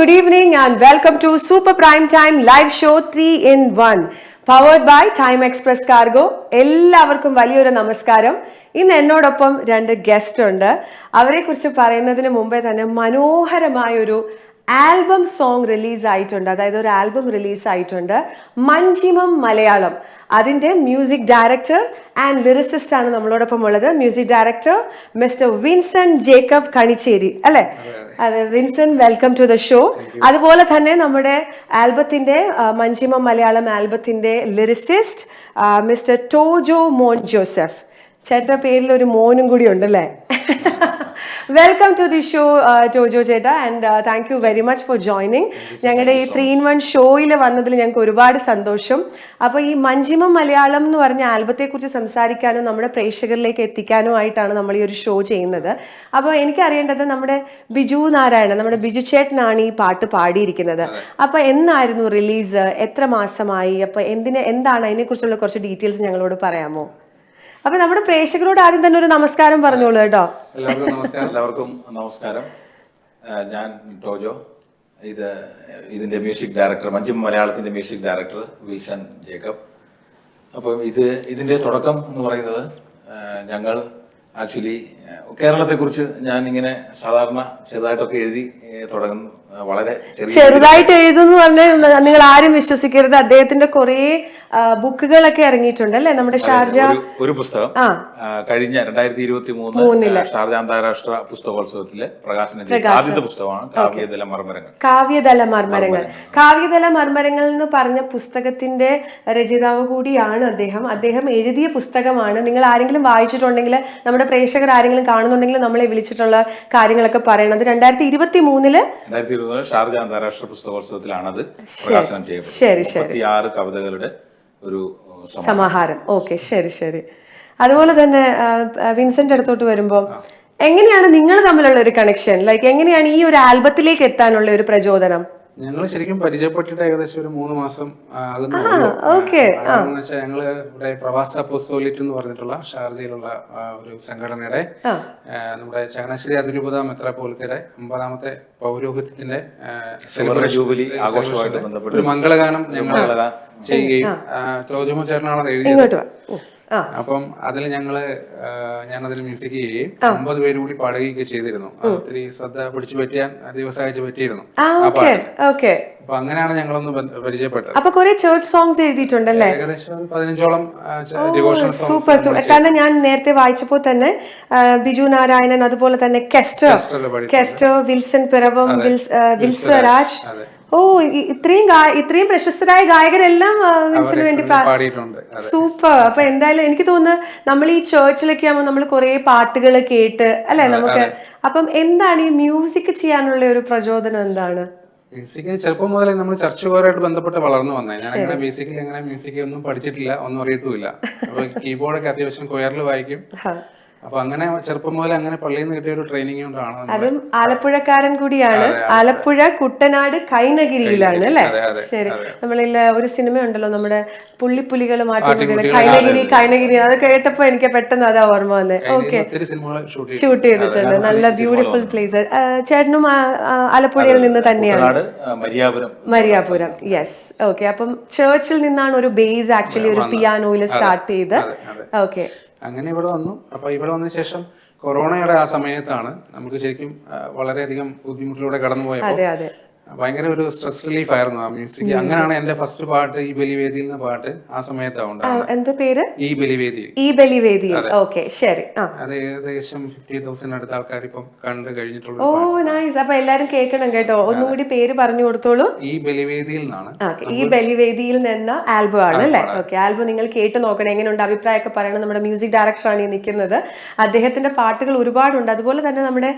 good evening, and welcome to super prime time live show 3 in 1. Powered by time express cargo എല്ലാവർക്കും വലിയൊരു നമസ്കാരം ഇന്ന് എന്നോടൊപ്പം രണ്ട് ഗസ്റ്റ് ഉണ്ട് അവരെക്കുറിച്ച് പറയുന്നതിന് മുമ്പേ തന്നെ മനോഹരമായ ഒരു ആൽബം സോങ് റിലീസ് ആയിട്ടുണ്ട് അതായത് ഒരു ആൽബം റിലീസ് ആയിട്ടുണ്ട് മഞ്ചിമം മലയാളം. അതിന്റെ മ്യൂസിക് ഡയറക്ടർ ആൻഡ് ലിറിസിസ്റ്റ് ആണ് നമ്മളോടൊപ്പം ഉള്ളത്. Music director mister Vincent Jacob Kanichery. അല്ലേ? അതെ Vincent welcome to the show അതുപോലെ തന്നെ നമ്മുടെ ആൽബത്തിന്റെ മഞ്ചിമം Malayalam ആൽബത്തിന്റെ lyricist mister Tojo Mon Joseph. ചേട്ടന്റെ പേരിൽ ഒരു മോനും കൂടി ഉണ്ടല്ലേ? Welcome to the show Tojo ചേട്ടാ and thank you very much for joining ഞങ്ങളുടെ ഈ ത്രീ ഇൻ വൺ ഷോയിൽ വന്നതിൽ ഞങ്ങൾക്ക് ഒരുപാട് സന്തോഷം. അപ്പോൾ ഈ മഞ്ജിമ മലയാളം എന്ന് പറഞ്ഞ ആൽബത്തെ കുറിച്ച് സംസാരിക്കാനും നമ്മുടെ പ്രേക്ഷകരിലേക്ക് എത്തിക്കാനും ആയിട്ടാണ് നമ്മൾ ഈ ഒരു ഷോ ചെയ്യുന്നത്. അപ്പോൾ എനിക്ക് അറിയേണ്ടത് നമ്മുടെ ബിജു നാരായണൻ നമ്മുടെ ബിജു ചേട്ടനാണ് ഈ പാട്ട് പാടിയിരിക്കുന്നത്. അപ്പോൾ എന്നായിരുന്നു റിലീസ്? എത്ര മാസമായി? അപ്പോൾ എന്തിനെ എന്താണ് അതിനെക്കുറിച്ചുള്ള കുറച്ച് ഡീറ്റെയിൽസ് ഞങ്ങളോട് പറയാമോ? അപ്പൊ നമ്മുടെ പ്രേക്ഷകരോട് ആദ്യം തന്നെ ഒരു നമസ്കാരം പറഞ്ഞോളൂ കേട്ടോ. എല്ലാവർക്കും നമസ്കാരം എല്ലാവർക്കും നമസ്കാരം. ഞാൻ ടോജോ. ഇത് ഇതിന്റെ മ്യൂസിക് ഡയറക്ടർ മഞ്ചും മലയാളത്തിന്റെ മ്യൂസിക് ഡയറക്ടർ വിൽസൺ ജേക്കബ്. അപ്പം ഇത് ഇതിന്റെ തുടക്കം എന്ന് പറയുന്നത് ഞങ്ങൾ ആക്ച്വലി കേരളത്തെക്കുറിച്ച് ഞാൻ ഇങ്ങനെ സാധാരണ ചെറുതായിട്ടൊക്കെ എഴുതി തുടങ്ങുന്നു. വളരെ ചെറുതായിട്ട് എഴുതുന്നു പറഞ്ഞാൽ നിങ്ങൾ ആരും വിശ്വസിക്കരുത്. അദ്ദേഹത്തിന്റെ കുറെ ബുക്കുകളൊക്കെ ഇറങ്ങിയിട്ടുണ്ട് അല്ലെ? നമ്മുടെ ഷാർജ ഒരു- പുസ്തകം. കഴിഞ്ഞ രണ്ടായിരത്തി ഇരുപത്തി മൂന്ന് ഷാർജ അന്താരാഷ്ട്ര പുസ്തകോത്സവത്തിലെ പ്രകാശനം ആദ്യത്തെ പുസ്തകമാണ് കാവ്യതല മർമ്മരങ്ങൾ. കാവ്യതല മർമ്മരങ്ങൾ. കാവ്യതല മർമ്മരങ്ങൾ എന്ന് പറഞ്ഞ പുസ്തകത്തിന്റെ രചയിതാവ് കൂടിയാണ് അദ്ദേഹം. അദ്ദേഹം എഴുതിയ പുസ്തകമാണ്. നിങ്ങൾ ആരെങ്കിലും വായിച്ചിട്ടുണ്ടെങ്കിൽ നമ്മുടെ പ്രേക്ഷകർ ആരെങ്കിലും കാണുന്നുണ്ടെങ്കിൽ നമ്മളെ വിളിച്ചിട്ടുള്ള കാര്യങ്ങളൊക്കെ പറയണത്. രണ്ടായിരത്തി ഇരുപത്തി മൂന്നിൽ രണ്ടായിരത്തി ഷാർജ അന്താരാഷ്ട്ര പുസ്തകോത്സവത്തിലാണത് പ്രകാശനം ചെയ്യപ്പെട്ടത്. ശരി ശരി. ആറ് കവിതകളുടെ ഒരു സമാഹാരം. ഓക്കെ ശരി ശരി. അതുപോലെ തന്നെ വിൻസെന്റ് അടുത്തോട്ട് വരുമ്പോൾ എങ്ങനെയാണ് നിങ്ങൾ തമ്മിലുള്ള ഒരു കണക്ഷൻ ലൈക്ക് എങ്ങനെയാണ് ഈ ഒരു ആൽബത്തിലേക്ക് എത്താനുള്ള ഒരു പ്രചോദനം? ഞങ്ങൾ ശരിക്കും പരിചയപ്പെട്ടിട്ട് ഏകദേശം ഒരു മൂന്ന് മാസം ആ, ആകുന്നുള്ളൂ. ഓക്കെ കാരണം എന്ന് വെച്ചാൽ ഞങ്ങൾ ഇവിടെ പ്രവാസ അപ്പോസ്തോലിറ്റ് എന്ന് പറഞ്ഞിട്ടുള്ള ഷാർജയിലുള്ള ഒരു സംഘടനയുടെ നമ്മുടെ ചങ്ങനാശ്ശേരി അതിരൂപത മെത്രാപോലിത്തയുടെ അമ്പതാമത്തെ പൗരോഹിത്യത്തിന്റെ ജൂബിലി ആഘോഷമായിട്ട് ബന്ധപ്പെട്ട് ഒരു മംഗളഗാനം ഞങ്ങൾ ചെയ്യുകയും ചോദ്യമോ ചേട്ടനാണ് എഴുതിയത്. അപ്പം അതിൽ ഞങ്ങൾ ഞാൻ മ്യൂസിക് ചെയ്യുകയും ഒമ്പത് പേര് കൂടി പാടുകയൊക്കെ ചെയ്തിരുന്നു. ഒത്തിരി ശ്രദ്ധ പിടിച്ചു പറ്റിയാൻ ദിവസമായിട്ട് പറ്റിയിരുന്നു. അപ്പൊ അങ്ങനെയാണ് ഞങ്ങളൊന്ന് പരിചയപ്പെട്ടത്. അപ്പൊ കുറെ ചേർച്ച് സോങ്സ് എഴുതിയിട്ടുണ്ടല്ലേ? ഏകദേശം പതിനഞ്ചോളം ഡിവോഷണൽ സൂപ്പർ സൂപ്പർ കാരണം ഞാൻ നേരത്തെ വായിച്ചപ്പോൾ തന്നെ ബിജു നാരായണൻ അതുപോലെ തന്നെ Kester. Kester Wilson Piravom Wils ആ, വിൽസരാജ് അതെ. ഓ ഇത്രയും ഇത്രയും പ്രശസ്തരായ ഗായകരെല്ലാം വേണ്ടി സൂപ്പർ. അപ്പൊ എന്തായാലും എനിക്ക് തോന്നുന്നു നമ്മൾ ഈ ചേർച്ചിലൊക്കെ ആകുമ്പോൾ നമ്മൾ കുറെ പാട്ടുകൾ കേട്ട് അല്ലെ നമുക്ക്? അപ്പം എന്താണ് ഈ മ്യൂസിക് ചെയ്യാനുള്ള ഒരു പ്രചോദനം എന്താണ്? മ്യൂസിക് ചെറുപ്പം മുതലേ നമ്മൾ ചർച്ചുകാരായിട്ട് ബന്ധപ്പെട്ട് വളർന്നു വന്നത് ഞാൻ അങ്ങനെ ബേസിക്കലി അങ്ങനെ മ്യൂസിക് ഒന്നും പഠിച്ചിട്ടില്ല ഒന്നും അറിയത്തുമില്ല. അപ്പൊ കീബോർഡൊക്കെ അത്യാവശ്യം കൊയറിൽ വായിക്കും. അപ്പൊ അങ്ങനെ ചെറുപ്പം മുതൽ അങ്ങനെ പള്ളിയിൽ നിന്ന് കിട്ടിയ ഒരു ട്രെയിനിങ് കൊണ്ടാണ് അതും ആലപ്പുഴക്കാരൻ കൂടിയാണ്. ആലപ്പുഴ കുട്ടനാട് കൈനഗിരിയിലാണ് അല്ലെ? അതെ, അതെ, ശരി. നമ്മളിൽ ഒരു സിനിമ ഉണ്ടല്ലോ നമ്മുടെ പുള്ളിപ്പുലികളും ആട്ടുപുലികളും കൈനഗിരി കൈനഗിരി. അത് കേട്ടപ്പോ എനിക്ക് പെട്ടെന്ന് അതാ ഓർമ്മ വന്നേ. ഓക്കെ സിനിമകൾ ഷൂട്ട് ചെയ്തു ഷൂട്ട് ചെയ്തിട്ടുണ്ട്. നല്ല ബ്യൂട്ടിഫുൾ പ്ലേസ് ചേട്ടനും ആലപ്പുഴയിൽ നിന്ന് തന്നെയാണ്. മരിയാപുരം. മരിയാപുരം. യെസ് ഓക്കെ അപ്പം ചേർച്ചിൽ നിന്നാണ് ഒരു ബേസ് ആക്ച്വലി ഒരു പിയാനോയിൽ സ്റ്റാർട്ട് ചെയ്ത്. ഓക്കെ അങ്ങനെ ഇവിടെ വന്നു. അപ്പൊ ഇവിടെ വന്ന ശേഷം കൊറോണയുടെ ആ സമയത്താണ് നമുക്ക് ശരിക്കും വളരെയധികം ബുദ്ധിമുട്ടിലൂടെ കടന്നുപോയത് ഭയങ്കര ഒരു സ്ട്രെസ് റിലീഫ് ആയിരുന്നു ആ മ്യൂസിക് അങ്ങനെയാണ് എന്റെ ഫസ്റ്റ് പാട്ട് ഈ ബലിവേദിയിൽ എന്ന പാട്ട് ആ സമയത്താണ് എന്തോ പേര്? ഈ ബലിവേദിയിൽ ഈ ബലിവേദിയിൽ ഓക്കെ ശരി. അത് ഏകദേശം ഫിഫ്റ്റി തൗസൻഡ് അടുത്ത ആൾക്കാർ ഇപ്പം കണ്ടു കഴിഞ്ഞിട്ടുള്ളൂ ഓ നൈസ് അപ്പൊ എല്ലാരും കേൾക്കണം കേട്ടോ. ഒന്നുകൂടി പേര് പറഞ്ഞു കൊടുത്തോളൂ. ഈ ബലിവേദിയിൽ നിന്നാണ് ഈ ബലിവേദിയിൽ നിന്ന ആൽബം ആണ് അല്ലേ? ഓക്കെ ആൽബം നിങ്ങൾ കേട്ട് നോക്കണം. എങ്ങനെയുണ്ട് അഭിപ്രായമൊക്കെ പറയണം. നമ്മുടെ മ്യൂസിക് ഡയറക്ടർ ആണ് നിൽക്കുന്നത്. അദ്ദേഹത്തിന്റെ പാട്ടുകൾ ഒരുപാടുണ്ട്. അതുപോലെ തന്നെ നമ്മുടെ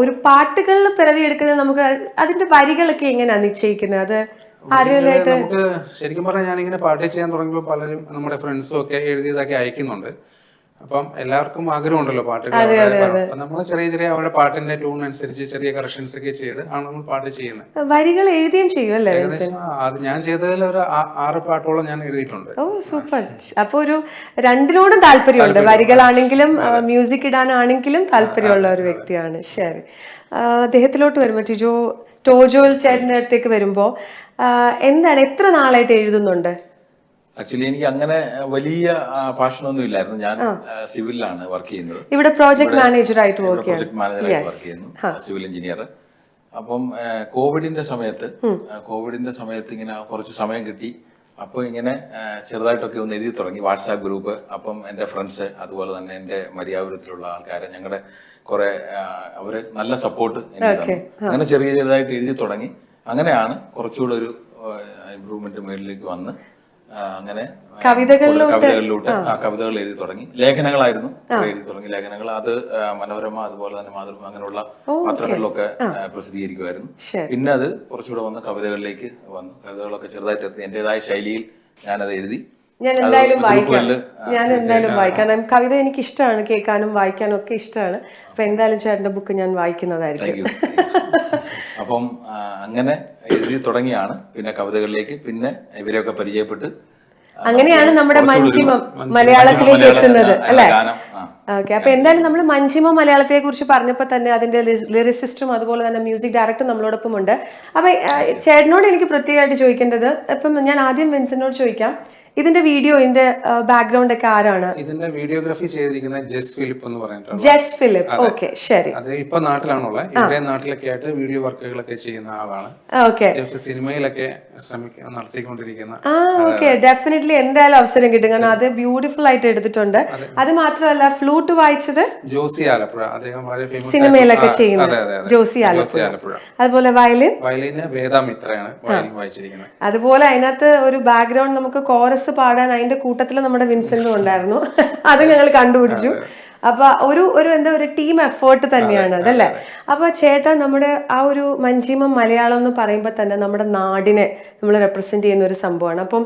ഒരു പാട്ടുകളിൽ പിറവിയെടുക്കുന്നത് നമുക്ക് അതിന്റെ വരികളൊക്കെ എങ്ങനെയാണ് നിശ്ചയിക്കുന്നത് അത് ആരെങ്കിലും നമുക്ക് ശരിക്കും പറഞ്ഞാൽ ഞാനിങ്ങനെ പാട്ട് ചെയ്യാൻ തുടങ്ങിയപ്പോൾ പലരും നമ്മുടെ ഫ്രണ്ട്സും ഒക്കെ എഴുതിയതൊക്കെ അയക്കുന്നുണ്ട്. അപ്പം എല്ലാവർക്കും ആഗ്രഹമുണ്ടല്ലോ പാട്ടുകൾ അപ്പൊ നമ്മൾ ചെറിയ ചെറിയ അവരുടെ പാട്ടിന്റെ ട്യൂൺ അനുസരിച്ച് ചെറിയ കറക്ഷൻസ് ഒക്കെ ചെയ്ത് ആണ് നമ്മൾ പാട്ട് ചെയ്യുന്നത് വരികൾ എഴുതുകയും ചെയ്യും അല്ലേ അത് ഞാൻ ചെയ്തതിൽ ഒരു ആറ് പാട്ടോളം ഞാൻ എഴുതിയിട്ടുണ്ട്. ഓ സൂപ്പർ. അപ്പൊ ഒരു രണ്ടിനോടും താല്പര്യമുണ്ട്. വരികളാണെങ്കിലും മ്യൂസിക് ഇടാനാണെങ്കിലും താല്പര്യമുള്ള ഒരു വ്യക്തിയാണ്. ശരി. അദ്ദേഹത്തിലോട്ട് വരുമ്പോൾ ടിജോ ടോജോൽ ചേട്ടന്റെ അടുത്തേക്ക് വരുമ്പോൾ എന്താണ് എത്ര നാളായിട്ട് എഴുതുന്നുണ്ട്? ആക്ച്വലി എനിക്ക് അങ്ങനെ വലിയ ഭാഷണമൊന്നും ഇല്ലായിരുന്നു. ഞാൻ സിവിലാണ് വർക്ക് ചെയ്യുന്നത്. ഇവിടെ പ്രോജക്ട് മാനേജറായിട്ട് വർക്ക് ചെയ്യാൻ പ്രോജക്ട് മാനേജറായിട്ട് വർക്ക് ചെയ്യുന്നു. സിവിൽ എഞ്ചിനീയർ അപ്പം കോവിഡിന്റെ സമയത്ത് കോവിഡിന്റെ സമയത്ത് ഇങ്ങനെ കുറച്ച് സമയം കിട്ടി. അപ്പോൾ ഇങ്ങനെ ചെറുതായിട്ടൊക്കെ ഒന്ന് എഴുതി തുടങ്ങി വാട്സാപ്പ് ഗ്രൂപ്പ്. അപ്പം എന്റെ ഫ്രണ്ട്സ് അതുപോലെ തന്നെ എന്റെ മര്യാപുരത്തിലുള്ള ആൾക്കാരെ ഞങ്ങളുടെ കുറെ അവർ നല്ല സപ്പോർട്ട് അങ്ങനെ ചെറിയ ചെറുതായിട്ട് എഴുതി തുടങ്ങി. അങ്ങനെയാണ് കുറച്ചുകൂടെ ഒരു ഇമ്പ്രൂവ്മെന്റ് മേളിലേക്ക് വന്ന് അങ്ങനെ കവിതകളിലൂടെ കവിതകളിലൂടെ ആ കവിതകൾ എഴുതി തുടങ്ങി. ലേഖനങ്ങളായിരുന്നു എഴുതി തുടങ്ങി ലേഖനങ്ങൾ. അത് മനോരമ അതുപോലെ തന്നെ മാതൃഭൂമി അങ്ങനെയുള്ള പത്രങ്ങളിലൊക്കെ പ്രസിദ്ധീകരിക്കുമായിരുന്നു. പിന്നെ അത് കുറച്ചുകൂടെ വന്ന് കവിതകളിലേക്ക് വന്നു. കവിതകളൊക്കെ ചെറുതായിട്ട് എടുത്ത് എന്റേതായ ശൈലിയിൽ ഞാനത് എഴുതി. ഞാൻ എന്തായാലും വായിക്കാം. ഞാൻ എന്തായാലും വായിക്കാം. കവിത എനിക്ക് ഇഷ്ടമാണ് കേൾക്കാനും വായിക്കാനും ഒക്കെ ഇഷ്ടമാണ് അപ്പൊ എന്തായാലും ചേട്ടന്റെ ബുക്ക് ഞാൻ വായിക്കുന്നതായിരിക്കും. അപ്പം അങ്ങനെ എഴുതി തുടങ്ങിയാണ് പിന്നെ കവിതകളിലേക്ക്. പിന്നെ ഇവരെയൊക്കെ പരിചയപ്പെട്ട് അങ്ങനെയാണ് നമ്മുടെ മഞ്ചിമം മലയാളത്തിലേക്ക് മലയാളം എത്തുന്നത് അല്ലെ? ഓക്കെ അപ്പൊ എന്തായാലും നമ്മൾ മഞ്ചിമം മലയാളത്തെ കുറിച്ച് പറഞ്ഞപ്പോൾ തന്നെ അതിന്റെ ലിറിസിസ്റ്റും അതുപോലെ തന്നെ മ്യൂസിക് ഡയറക്ടറും നമ്മളോടൊപ്പം ഉണ്ട് അപ്പൊ ചേട്ടനോട് എനിക്ക് പ്രത്യേകമായിട്ട് ചോദിക്കേണ്ടത് ഇപ്പം ഞാൻ ആദ്യം വെൻസിനോട് ചോദിക്കാം. ഇതിന്റെ വീഡിയോ ഇതിന്റെ ബാക്ക്ഗ്രൗണ്ട് ഒക്കെ ആരാണ്? ഇതിന്റെ വീഡിയോഗ്രാഫി ചെയ്തിരിക്കുന്ന ജസ് ഫിലിപ്പ് എന്ന് പറഞ്ഞിട്ടുള്ള ജസ് ഫിലിപ്പ്. ഓക്കെ ശരി. അത് ഇപ്പൊ നാട്ടിലാണുള്ളത്. ഇവിടെ നാട്ടിലൊക്കെ ആയിട്ട് വീഡിയോ വർക്കുകളൊക്കെ ചെയ്യുന്ന ആളാണ്. ഓക്കെ സിനിമയിലൊക്കെ നടത്തിക്കൊണ്ടിരിക്കുന്ന ഓക്കെ ഡെഫിനറ്റ്ലി എന്തായാലും അവസരം കിട്ടും. കാരണം അത് ബ്യൂട്ടിഫുൾ ആയിട്ട് എടുത്തിട്ടുണ്ട്. അത്. മാത്രമല്ല ഫ്ലൂട്ട് വായിച്ചത് ജോസി ആലപ്പുഴ. അദ്ദേഹം വളരെ ഫേമസ് സിനിമയിലൊക്കെ ചെയ്യുന്നത് ജോസി ആലപ്പുഴ. അതുപോലെ വയലിൻ. വയലിന് വേദാമിത്രയാണ് വയലിൻ വായിച്ചിരിക്കുന്നത്. അതുപോലെ അതിനകത്ത് ഒരു ബാക്ക്ഗ്രൗണ്ട് നമുക്ക് കോറസ് പാടാൻ അതിന്റെ കൂട്ടത്തിൽ നമ്മുടെ വിൻസെന്റും ഉണ്ടായിരുന്നു. അത് ഞങ്ങൾ കണ്ടുപിടിച്ചു. അപ്പൊ ഒരു ഒരു എന്താ ഒരു ടീം എഫേർട്ട് തന്നെയാണ്. അതല്ലേ? അപ്പൊ ചേട്ടാ നമ്മുടെ ആ ഒരു മഞ്ചിമ മലയാളം എന്ന് പറയുമ്പോൾ തന്നെ നമ്മുടെ നാടിനെ നമ്മൾ റെപ്രസെന്റ് ചെയ്യുന്ന ഒരു സംഭവമാണ്. അപ്പം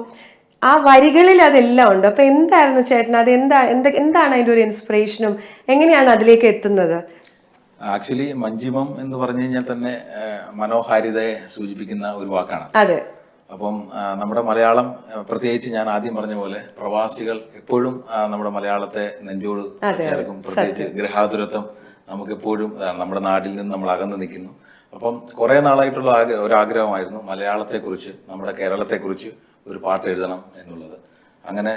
ആ വരികളിൽ അതെല്ലാം ഉണ്ട്. അപ്പൊ എന്തായിരുന്നു ചേട്ടൻ അത് എന്താ എന്താ എന്താണ് അതിന്റെ ഒരു ഇൻസ്പിറേഷനും എങ്ങനെയാണ് അതിലേക്ക് എത്തുന്നത്? ആക്ച്വലി മഞ്ചിമം എന്ന് പറഞ്ഞു കഴിഞ്ഞാൽ തന്നെ മനോഹാരിതയെ സൂചിപ്പിക്കുന്ന ഒരു വാക്കാണ്. അതെ. അപ്പം നമ്മുടെ മലയാളം പ്രത്യേകിച്ച് ഞാൻ ആദ്യം പറഞ്ഞ പോലെ പ്രവാസികൾ എപ്പോഴും നമ്മുടെ മലയാളത്തെ നെഞ്ചോട് ചേർക്കും. പ്രത്യേകിച്ച് ഗൃഹാതുരത്വം നമുക്ക് എപ്പോഴും അതാണ് നമ്മുടെ നാട്ടിൽ നിന്ന് നമ്മൾ അകന്നു നിൽക്കുന്നു. അപ്പം കുറെ നാളായിട്ടുള്ള ആഗ്രഹം ഒരാഗ്രഹമായിരുന്നു മലയാളത്തെക്കുറിച്ച് നമ്മുടെ കേരളത്തെക്കുറിച്ച് ഒരു പാട്ട് എഴുതണം എന്നുള്ളത്. അങ്ങനെ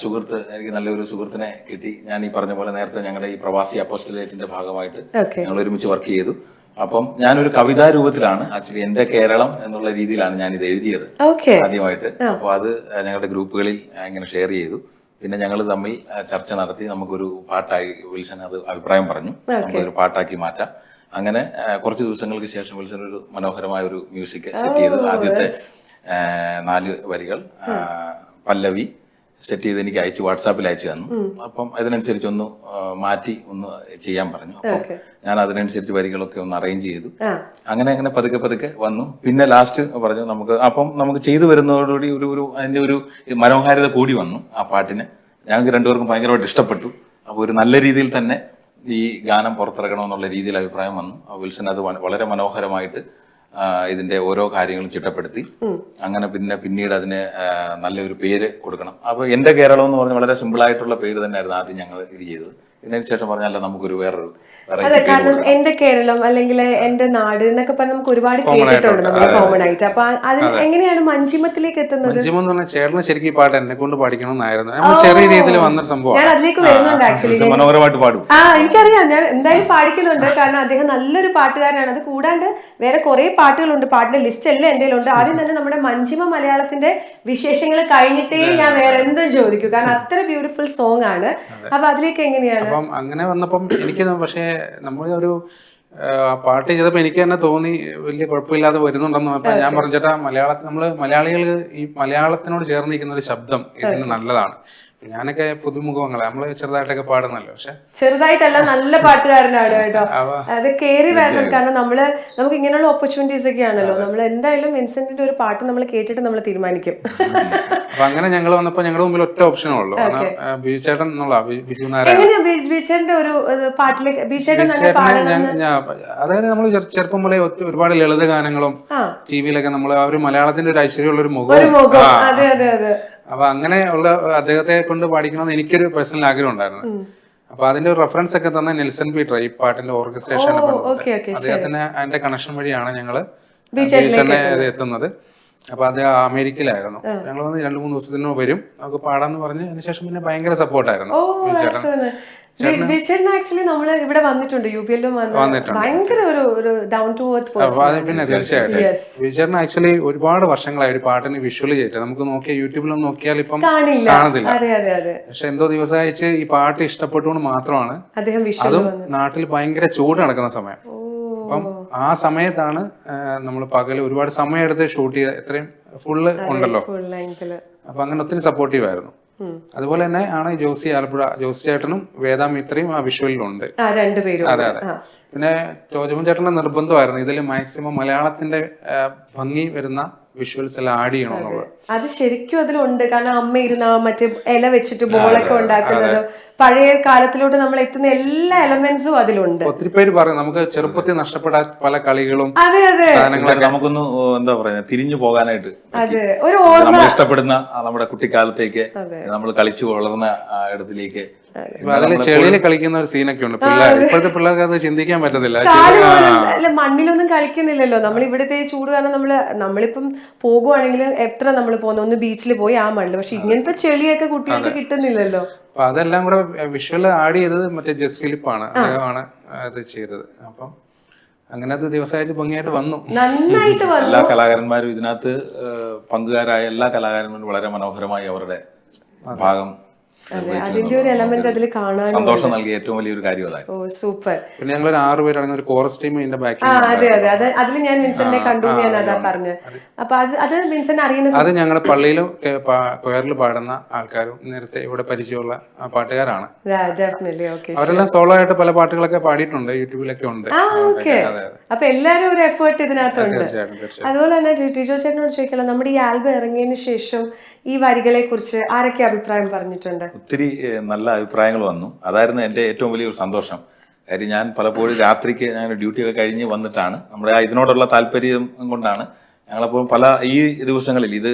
സുഹൃത്ത് എനിക്ക് നല്ലൊരു സുഹൃത്തിനെ കിട്ടി. ഞാൻ ഈ പറഞ്ഞ പോലെ നേരത്തെ ഞങ്ങളുടെ ഈ പ്രവാസി അപ്പോസ്റ്റലേറ്റിന്റെ ഭാഗമായിട്ട് ഞങ്ങൾ ഒരുമിച്ച് വർക്ക് ചെയ്തു. അപ്പം ഞാനൊരു കവിതാ രൂപത്തിലാണ് ആക്ച്വലി എന്റെ കേരളം എന്നുള്ള രീതിയിലാണ് ഞാൻ ഇത് എഴുതിയത് ആദ്യമായിട്ട്. അപ്പോൾ അത് ഞങ്ങളുടെ ഗ്രൂപ്പുകളിൽ ഇങ്ങനെ ഷെയർ ചെയ്തു. പിന്നെ ഞങ്ങൾ തമ്മിൽ ചർച്ച നടത്തി. നമുക്കൊരു പാട്ടായി വിൽസൺ അത് അഭിപ്രായം പറഞ്ഞു. നമുക്കൊരു പാട്ടാക്കി മാറ്റാം. അങ്ങനെ കുറച്ച് ദിവസങ്ങൾക്ക് ശേഷം വിൽസൺ ഒരു മനോഹരമായ ഒരു മ്യൂസിക് സെറ്റ് ചെയ്തു. ആദ്യത്തെ നാല് വരികൾ പല്ലവി സെറ്റ് ചെയ്ത് എനിക്ക് അയച്ചു വാട്സാപ്പിൽ അയച്ചു തന്നു. അപ്പം അതിനനുസരിച്ച് ഒന്ന് മാറ്റി ഒന്ന് ചെയ്യാൻ പറഞ്ഞു. അപ്പം ഞാൻ അതിനനുസരിച്ച് വരികളൊക്കെ ഒന്ന് അറേഞ്ച് ചെയ്തു. അങ്ങനെ അങ്ങനെ പതുക്കെ പതുക്കെ വന്നു. പിന്നെ ലാസ്റ്റ് പറഞ്ഞു നമുക്ക് അപ്പം നമുക്ക് ചെയ്തു വരുന്നതോടുകൂടി ഒരു ഒരു അതിന്റെ ഒരു മനോഹാരിത കൂടി വന്നു ആ പാട്ടിന്. ഞങ്ങൾക്ക് രണ്ടുപേർക്കും ഭയങ്കരമായിട്ട് ഇഷ്ടപ്പെട്ടു. അപ്പോൾ ഒരു നല്ല രീതിയിൽ തന്നെ ഈ ഗാനം പുറത്തിറക്കണമെന്നുള്ള രീതിയിൽ അഭിപ്രായം വന്നു. വിൽസൺ അത് വളരെ മനോഹരമായിട്ട് ഇതിന്റെ ഓരോ കാര്യങ്ങളും ചിട്ടപ്പെടുത്തി. അങ്ങനെ പിന്നെ പിന്നീട് അതിന് നല്ലൊരു പേര് കൊടുക്കണം. അപ്പൊ എന്റെ കേരളം എന്ന് പറഞ്ഞാൽ വളരെ സിമ്പിൾ ആയിട്ടുള്ള പേര് തന്നെയായിരുന്നു ആദ്യം ഞങ്ങൾ ഇത് ചെയ്തത്. ഇതിനു ശേഷം പറഞ്ഞാൽ നമുക്കൊരു വേറൊരു അതെ കാരണം എന്റെ കേരളം അല്ലെങ്കിൽ എന്റെ നാട് എന്നൊക്കെ പറഞ്ഞ് നമുക്ക് ഒരുപാട് കേട്ടിട്ടുണ്ട്. നമ്മൾ കോമൺ ആയിട്ട്. അപ്പൊ അത്. എങ്ങനെയാണ് മഞ്ചിമത്തിലേക്ക് എത്തുന്നത്? മഞ്ജിമം എന്ന് പറഞ്ഞാൽ ചേട്ടന് ശരിക്കും ഈ പാട്ട് എന്നെ കൊണ്ട് പഠിക്കണം എന്നായിരുന്നു നമ്മൾ ചെറിയ രീതിയിൽ വന്ന സംഭവം ഞാൻ അതിലേക്ക് വരുന്നുണ്ട് ആക്ച്വലി മനോഹരമായിട്ട് പാടും. ആ എനിക്കറിയാം. ഞാൻ എന്തായാലും പാടിക്കുന്നുണ്ട്. കാരണം അദ്ദേഹം നല്ലൊരു പാട്ടുകാരനാണ്. അത് കൂടാണ്ട് വേറെ കുറെ പാട്ടുകളുണ്ട്. പാട്ടിന്റെ ലിസ്റ്റ് എല്ലാം എന്റെ ഉണ്ട് ആദ്യം തന്നെ നമ്മുടെ മഞ്ചിമ മലയാളത്തിന്റെ വിശേഷങ്ങൾ കഴിഞ്ഞിട്ടേ ഞാൻ വേറെ എന്തും ചോദിക്കൂ. കാരണം അത്ര ബ്യൂട്ടിഫുൾ സോങ് ആണ്. അപ്പൊ അതിലേക്ക് എങ്ങനെയാണ്? അപ്പം അങ്ങനെ വന്നപ്പം എനിക്ക് പക്ഷേ നമ്മൾ ഒരു പാട്ട് ചെയ്തപ്പോൾ എനിക്ക് തന്നെ തോന്നി വലിയ കുഴപ്പമില്ലാതെ വരുന്നുണ്ടെന്ന്. അപ്പം ഞാൻ പറഞ്ഞു ചേട്ടാ മലയാളത്തിൽ നമ്മൾ മലയാളികൾ ഈ മലയാളത്തിനോട് ചേർന്നിരിക്കുന്ന ഒരു ശബ്ദം ഇതിന് നല്ലതാണ്. ഞാനൊക്കെ പുതുമുഖങ്ങളെ. നമ്മൾ ചെറുതായിട്ടൊക്കെ പാടുന്നല്ലോ പക്ഷെ. ചെറുതായിട്ടല്ല നല്ല പാട്ടുകാരനാണ് കേട്ടോ. അത് കേറി വരണം. കാരണം നമ്മൾ നമുക്ക് ഇങ്ങനെയുള്ള ഓപ്പർച്യൂണിറ്റീസ് ഒക്കെ ആണല്ലോ. നമ്മൾ എന്തായാലും വിൻസെന്റിന്റെ ഒരു പാട്ട് നമ്മൾ കേട്ടിട്ട് നമ്മൾ തീരുമാനിക്കും. അപ്പൊ അങ്ങനെ ഞങ്ങൾ വന്നപ്പോ ഞങ്ങളുടെ മുമ്പിൽ ഒറ്റ ഓപ്ഷനേ ഉള്ളൂ. ബീച്ചേട്ടൻ എന്നുള്ള ബിജു നാരായണൻ. എങ്ങനെയാ ബീച്ച് ബീച്ചറിന്റെ ഒരു പാട്ടിലേക്ക് ബീച്ചേട്ടൻ അതായത് നമ്മൾ ചെറുപ്പം പോലെ ഒരുപാട് ലളിത ഗാനങ്ങളും. ടി വിയിലൊക്കെ നമ്മൾ ആ ഒരു മലയാളത്തിന്റെ ഒരു ഐശ്വര്യമുള്ള ഒരു ഒരു മുഖവും അപ്പൊ അങ്ങനെ ഉള്ള അദ്ദേഹത്തെ കൊണ്ട് പാടിക്കണമെന്ന് എനിക്കൊരു പേഴ്സണൽ ആഗ്രഹം ഉണ്ടായിരുന്നു. അപ്പൊ അതിന്റെ ഒരു റെഫറൻസ് ഒക്കെ തന്ന നെൽസൺ പീറ്റർ ഈ പാട്ടിന്റെ ഓർക്കസ്ട്രേഷൻ ഓക്കെ അദ്ദേഹത്തിന് അതിന്റെ കണക്ഷൻ വഴിയാണ് ഞങ്ങൾ ബീച്ചറിനെ എത്തുന്നത്. അപ്പൊ അത് അമേരിക്കയിലായിരുന്നു. ഞങ്ങൾ വന്ന് രണ്ടു മൂന്ന് ദിവസത്തിന് വരും. നമുക്ക് പാടാന്ന് പറഞ്ഞ് അതിനുശേഷം പിന്നെ ഭയങ്കര സപ്പോർട്ടായിരുന്നു വിചേട്ടൻ ആക്ച്വലി നമ്മൾ ഇവിടെ വന്നിട്ടുണ്ട് യു പി എല്ലും ഭയങ്കര ഒരു ഒരു ഡൗൺ ടു എർത്ത് പിന്നെ തീർച്ചയായിട്ടും. വിചാരണ ആക്ച്വലി ഒരുപാട് വർഷങ്ങളായി ഒരു പാട്ടിന് വിഷ്വൽ ചെയ്തിട്ട്. നമുക്ക് നോക്കിയാൽ യൂട്യൂബിലൊന്നും നോക്കിയാൽ ഇപ്പം കാണുന്നില്ല പക്ഷെ എന്തോ ദിവസം അയച്ച് ഈ പാട്ട് ഇഷ്ടപ്പെട്ടുകൊണ്ട് മാത്രമാണ്. അതും നാട്ടിൽ ഭയങ്കര ചൂട് നടക്കുന്ന സമയം. അപ്പം ആ സമയത്താണ് നമ്മൾ പകൽ ഒരുപാട് സമയം എടുത്ത് ഷൂട്ട് ചെയ്ത് എത്രയും ഫുള്ള് ഉണ്ടല്ലോ. അപ്പൊ അങ്ങനെ ഒത്തിരി സപ്പോർട്ടീവ് ആയിരുന്നു. അതുപോലെ തന്നെ ആണ് ജോസി ആലപ്പുഴ ജോസി ചേട്ടനും വേദാമിത്രയും ആ വിഷ്വലിലുണ്ട്. അതെ അതെ. പിന്നെ ടോജമൻ ചേട്ടന്റെ നിർബന്ധമായിരുന്നു. ഇതിൽ മാക്സിമം മലയാളത്തിന്റെ ഭംഗി വരുന്ന വിഷ്വൽസ് എല്ലാം ആഡ് ചെയ്യണമെന്നുള്ളത് അത്. ശരിക്കും അതിലുണ്ട്. കാരണം അമ്മ ഇരുന്ന മറ്റേ ഇല വെച്ചിട്ട് ബോളൊക്കെ ഉണ്ടാക്കുന്നത്. പഴയ കാലത്തിലോട്ട് നമ്മൾ എത്തുന്ന എല്ലാ എലമെന്റ്സും അതിലുണ്ട്. ഒത്തിരി പേര് പറയും നമുക്ക് ചെറുപ്പത്തിൽ നഷ്ടപ്പെടാൻ പല കളികളും അതെ അതെ. സാധനങ്ങളൊക്കെ. നമുക്കൊന്ന് എന്താ പറയുക തിരിഞ്ഞു പോകാനായിട്ട് അതെ ഒരു ഓർമ്മ ഇഷ്ടപ്പെടുന്ന നമ്മുടെ കുട്ടിക്കാലത്തേക്ക് നമ്മൾ കളിച്ചു വളർന്ന ആ ഇടത്തിലേക്ക് ചെളിയിൽ കളിക്കുന്ന ഒരു സീനൊക്കെ ഉണ്ട്. പിള്ളേർ. ഇപ്പോഴത്തെ പിള്ളേർക്ക് അത് ചിന്തിക്കാൻ പറ്റത്തില്ല. അല്ല മണ്ണിലൊന്നും കളിക്കുന്നില്ലല്ലോ. നമ്മൾ ഇവിടുത്തെ ചൂട് കാരണം നമ്മൾ നമ്മളിപ്പം പോകുവാണെങ്കിൽ എത്ര നമ്മൾ പോകുന്ന? ഒന്ന് ബീച്ചിൽ പോയി ആ മണ്ണിൽ പക്ഷെ ഇങ്ങനത്തെ ചെളിയൊക്കെ കുട്ടികൾക്ക് കിട്ടുന്നില്ലല്ലോ. അപ്പൊ അതെല്ലാം കൂടെ വിഷ്വൽ ആഡ് ചെയ്തത് മറ്റേ ജസ് ഫിലിപ്പ് ആണ് അദ്ദേഹമാണ് അത് ചെയ്തത്. അപ്പം അങ്ങനെ അത് ദിവസമായിട്ട് ഭംഗിയായിട്ട് വന്നു. നന്നായിട്ട് വന്നു. എല്ലാ കലാകാരന്മാരും ഇതിനകത്ത് പങ്കുകാരായ എല്ലാ കലാകാരന്മാരും വളരെ മനോഹരമായി അവരുടെ ഭാഗം അതിന്റെ ഒരു എലമെന്റ് അതിൽ കാണാൻ സന്തോഷം നൽകിയ ഏറ്റവും വലിയൊരു കാര്യം അതായിരുന്നു. ഓ സൂപ്പർ. പിന്നെ ഞങ്ങൾ ഒരു ആറ് പേരാണെങ്കിൽ ഒരു കോറസ് ടീം ഇതിന്റെ ആ ബാക്കിൽ അതെ അതെ. അത് അതിൽ ഞാൻ വിൻസെന്റിനെ കണ്ടു എന്ന് ഞാൻ അതാ. പറഞ്ഞത് അപ്പൊ അത് അത് വിൻസെന്റ് അറിയുന്ന അത് ഞങ്ങളുടെ പള്ളിയിലും കൊയറിൽ പാടുന്ന ആൾക്കാരും നേരത്തെ ഇവിടെ പരിചയമുള്ള ആ പാട്ടുകാരാണ്. ഡെഫിനറ്റ്ലി ഓക്കെ അവരെല്ലാം സോളോ ആയിട്ട് പല പാട്ടുകളൊക്കെ പാടിയിട്ടുണ്ട് യൂട്യൂബിലൊക്കെ ഉണ്ട്. ആ ഓക്കെ അപ്പൊ എല്ലാരും ഒരു എഫേർട്ട് ഇതിനകത്തുണ്ട്. അതുപോലെ തന്നെ ടിജോ ചേട്ടനോട് ചോദിക്കണം നമ്മുടെ ഈ ആൽബം ഇറങ്ങിയതിന് ശേഷം ഈ വരികളെ കുറിച്ച് ആരൊക്കെ അഭിപ്രായം പറഞ്ഞിട്ടുണ്ട്? ഒത്തിരി നല്ല അഭിപ്രായങ്ങൾ വന്നു. അതായിരുന്നു എന്റെ ഏറ്റവും വലിയൊരു സന്തോഷം. കാര്യം ഞാൻ പലപ്പോഴും രാത്രിക്ക് ഞാൻ ഡ്യൂട്ടി ഒക്കെ കഴിഞ്ഞ് വന്നിട്ടാണ്. നമ്മുടെ ഇതിനോടുള്ള താല്പര്യം കൊണ്ടാണ്. ഞങ്ങളപ്പോൾ പല ഈ ദിവസങ്ങളിൽ ഇത്